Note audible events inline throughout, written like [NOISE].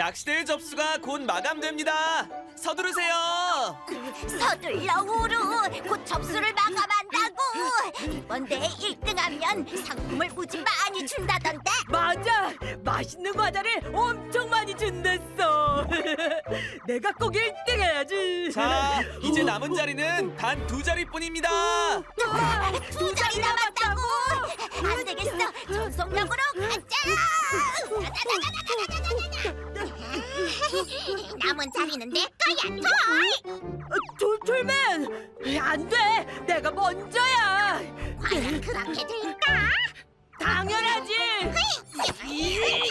낚시대 접수가 곧 마감됩니다. 서두르세요. 서둘러 우루 곧 접수를 마감한다고. 이번 대회 1등하면 상품을 무지 많이 준다던데. 맞아. 맛있는 과자를 엄청 많이 준댔어. [LAUGHS] 내가 꼭 1등 해야지. 자, 이제 남은 자리는 단 두 자리뿐입니다. 두 자리 남았다고. 안 되겠어. 전속력으로 가자 [LAUGHS] 남은 자리는 내 거야 톨 돌돌맨 안 돼 내가 먼저야 과연 그렇게 될까? 당연하지 왜 이래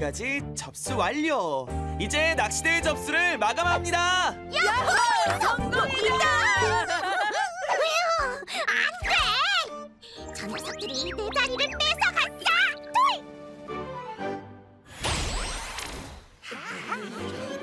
우르까지 접수 완료. 이제 낚시대 접수를 마감합니다. 성공이다 안 돼! 저 녀석들이 내 자리를 뺏어갔어!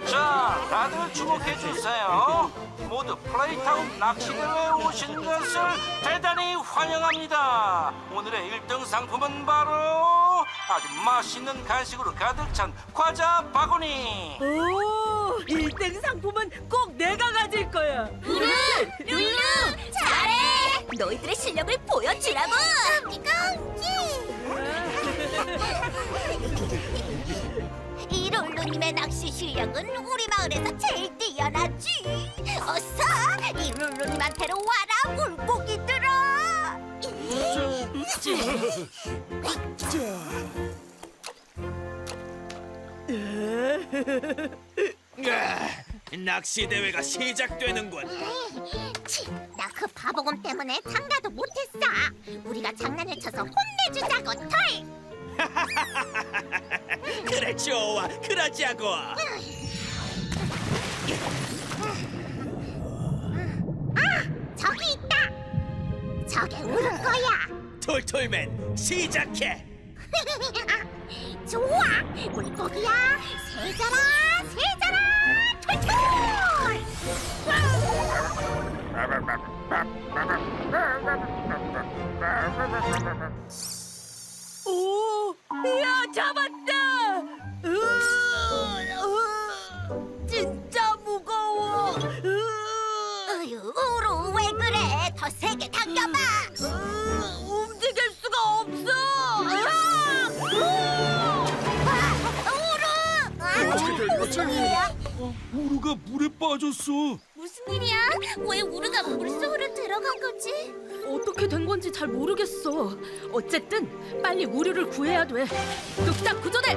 자, 다들 주목해 주세요. 모두 플레이타운 낚시대회에 오신 것을 대단히 환영합니다. 오늘의 1등 상품은 바로 아주 맛있는 간식으로 가득 찬 과자 바구니. 오 1등 상품은 꼭 내가 가질 거야 룰루! 룰루! 잘해! 너희들의 실력을 보여주라고! 이 룰루님의 낚시 실력은 우리 마을에서 제일 뛰 어나지! 어서 이 룰루님한테로 와라 물고기들아! [LAUGHS] 낚시 대회가 시작되는군. 나그 바보곰 때문에 참가도 못했어! 우리가 장난을 쳐서 혼내주자고 털! [LAUGHS] 그래 좋아, 그러자고. 저기 있다! 저게 우는 거야! 톨톨맨 시작해. [LAUGHS] 좋아! 물고기야! 세자라! 세자라! 오, 이야 잡았다. 우루가 물에 빠졌어. 무슨 일이야? 왜 우루가 물속으로 들어간 거지? 어떻게 된 건지 잘 모르겠어. 어쨌든 빨리 우류를 구해야 돼. 뚝딱 구조대.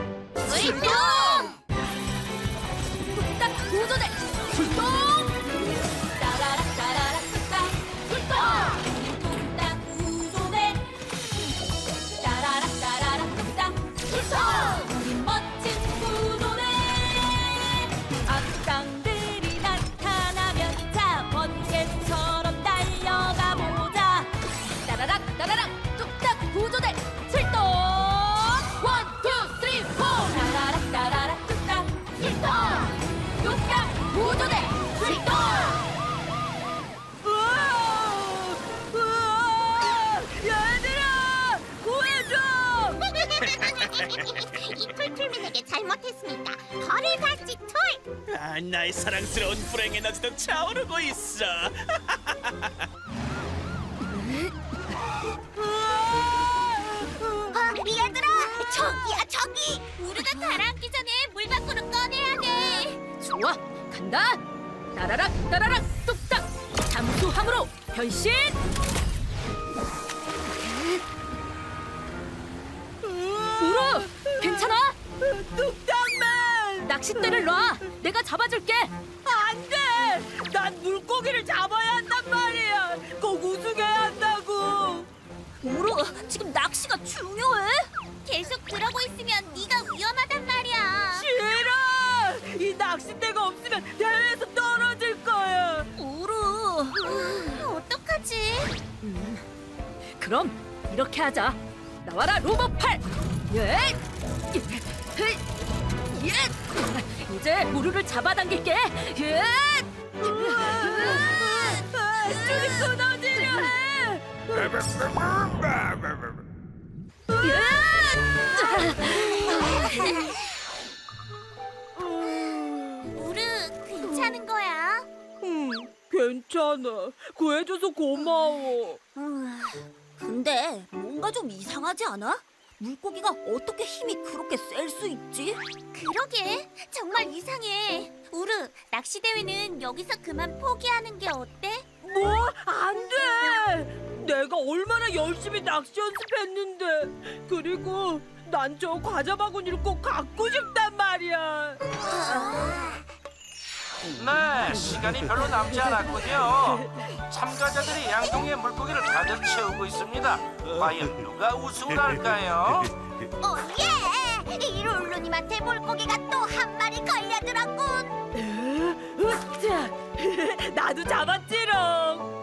출동! 뚝딱 구조대. 출동. 툴툴맨에게 잘못했으니까 벌을 받지 툴! 아, 나의 사랑스러운 불행 에너지도 차오르고 있어. 어, 얘들아! 저기야 저기! 우리가 가라앉기 전에 물 밖으로 꺼내야 돼! 좋아 간다 따라락 따라락 뚝딱 잠수함으로 변신 우루 괜찮아? 뚝딱맨 낚싯대를 놔. 내가 잡아줄게. 안 돼! 난 물고기를 잡아야 한단 말이야. 꼭 우승해야 한다고. 우루 지금 낚시가 중요해? 계속 그러고 있으면 네가 위험하단 말이야. 싫어! 이 낚싯대가 없으면 대회에서 떨어질 거야. 우루 어떡하지? 그럼 이렇게 하자. 나와라 로봇 이! 예! 이제 무르를 잡아당길게. 예! 줄이 끊어지려 해. 우르 괜찮은 거야? 음, 괜찮아. 구해줘서 고마워. 근데 뭔가 좀 이상하지 않아? 물고기가 어떻게 힘이 그렇게 셀 수 있지? 그러게 정말 이상해. 우르 낚시 대회는 여기서 그만 포기하는 게 어때? 뭐? 안 돼! 내가 얼마나 열심히 낚시 연습했는데. 그리고 난 저 과자 바구니를 꼭 갖고 싶단 말이야. 네, 시간이 별로 남지 않았군요. 참가자들이 양동이의 물고기를 가득 채우고 있습니다. 과연 누가 우승을 할까요? [LAUGHS] 어 예! 이 룰루님한테 물고기가 또 한 마리 걸려들었군. 으쌰! [LAUGHS] 나도 잡았지롱.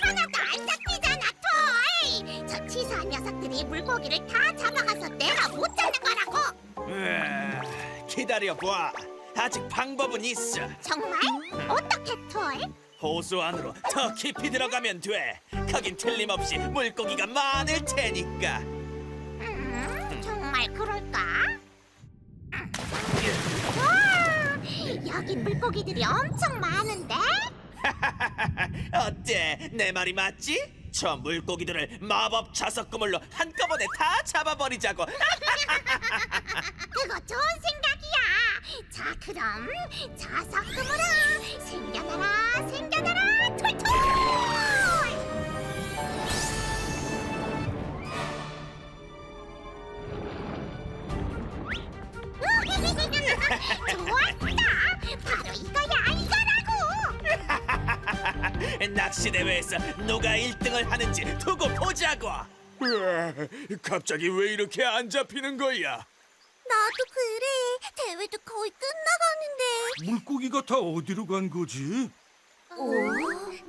하나도 안 잡히잖아, 토이. 저 치사한 녀석들이 물고기를 다 잡아가서 내가 못 잡는 거라고. 으아, 기다려 봐. 아직 방법은 있어. 정말? 어떻게, 토이? 호수 안으로 더 깊이 들어가면 돼. 거긴 틀림없이 물고기가 많을 테니까. 음, 정말 그럴까? 와, 여기 물고기들이 엄청 많은데? [LAUGHS] 어때? 내 말이 맞지? 저 물고기들을 마법 자석 그물로 한꺼번에 다 잡아버리자고. [LAUGHS] 그거 좋은 생각이야. 자, 그럼 자석 그물아, 생겨나라, 생겨나라, 툴툴! [LAUGHS] 좋았다. 바로 이거야, 이거라고. [LAUGHS] 낚시 대회에서 누가 1등을 하는지 두고 보자고. 갑자기 왜 이렇게 안 잡히는 거야? 나도 그래. 대회도 거의 끝나가는데. 물고기가 다 어디로 간 거지?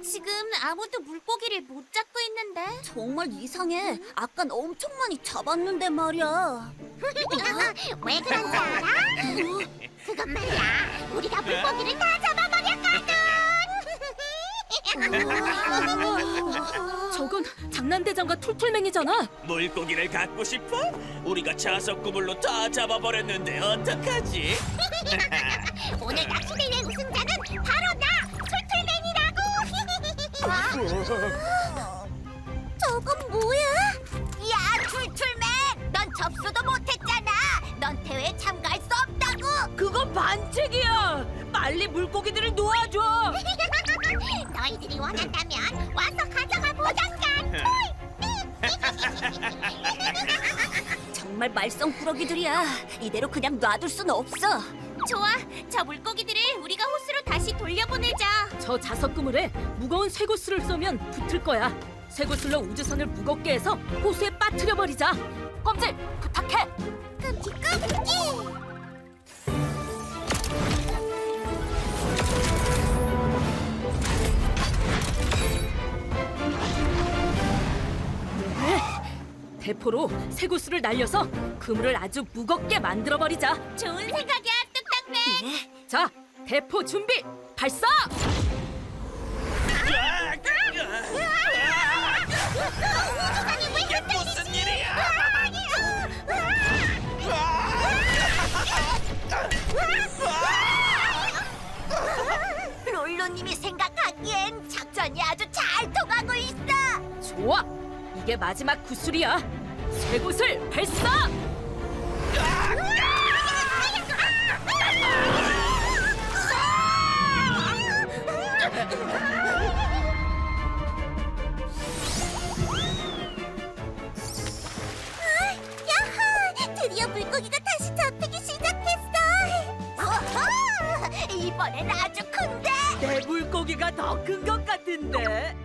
지금 아무도 물고기를 못 잡고 있는데. 정말 이상해. 아깐 엄청 많이 잡았는데 말이야. [LAUGHS] 왜 그런지 알아? [LAUGHS] 그건 말이야. 우리가 물고기를 다 잡아버렸거든. [LAUGHS] 저건 장난대장과 툴툴맹이잖아. 물고기를 갖고 싶어? 우리가 자석 그물로 다 잡아버렸는데 어떡하지? [LAUGHS] 오늘 낚시대회 우승자는 바로 나 툴툴맨이라고. [LAUGHS] [LAUGHS] 저건 뭐야? 야 툴툴맨, 넌 접수도 못했잖아. 넌 대회에 참가할 수 없다고. 그거 반칙이야. 빨리 물고기들을 놓아줘. 너희들이 원한다면 정말 말썽꾸러기들이야. 이대로 그냥 놔둘 순 없어. 좋아, 저 물고기들을 우리가 호수로 다시 돌려보내자. 저 자석 그물에 무거운 쇠구슬을 쏘면 붙을 거야. 쇠구슬로 우주선을 무겁게 해서 호수에 빠뜨려 버리자. 껌질 부탁해. 끔찍 끔찍. 대포로 쇠구슬을 날려서 그물을 아주 무겁게 만들어 버리자. 좋은 생각이야, 뚝딱맨. 자, 대포 준비. 발사! 마지막 구슬이야. 쇠구슬 발사! [LAUGHS] 이번엔 아주 큰데. 내 물고기가 더 큰 것 같은데.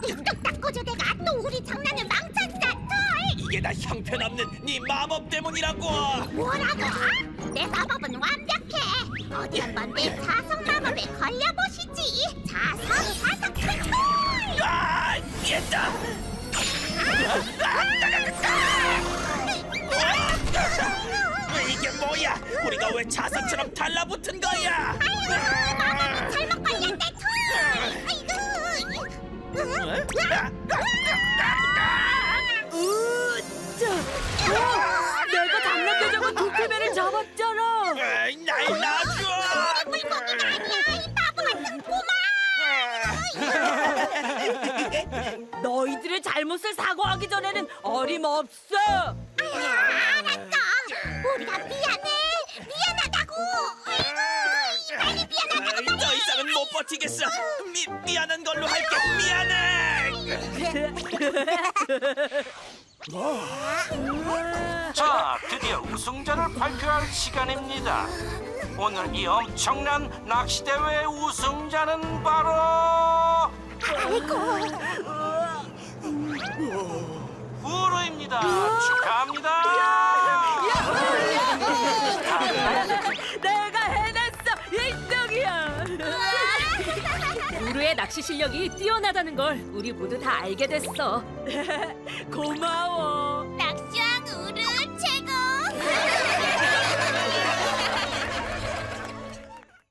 뚝딱 고조대가 또 우리 장난을 망쳤어, 털. 이게 다 형편없는 네 마법 때문이라고. 뭐라고? 내 마법은 완벽해. 어디 한번 내 자석 마법에 걸려보시지. 자석, 자석, 툴툴. 아, 됐다. 이게 우리가 왜 자석처럼 달라붙은 거야? 잘못 걸렸대 으짜! 어, 내가 장난되자고 도깨비를 잡았잖아. 에이, 날 놔줘! 너희들의 잘못을 사과하기 전에는 어림없어. 우리가 미안해 못 버티겠어. 미, 미안한 걸로 할게. 미안해. 자, 드디어 우승자를 발표할 시간입니다. 오늘 이 엄청난 낚시대회 우승자는 바로 우르입니다. 축하합니다. 우르의 낚시 실력이 뛰어나다는 걸 우리 모두 다 알게 됐어. [LAUGHS] 고마워.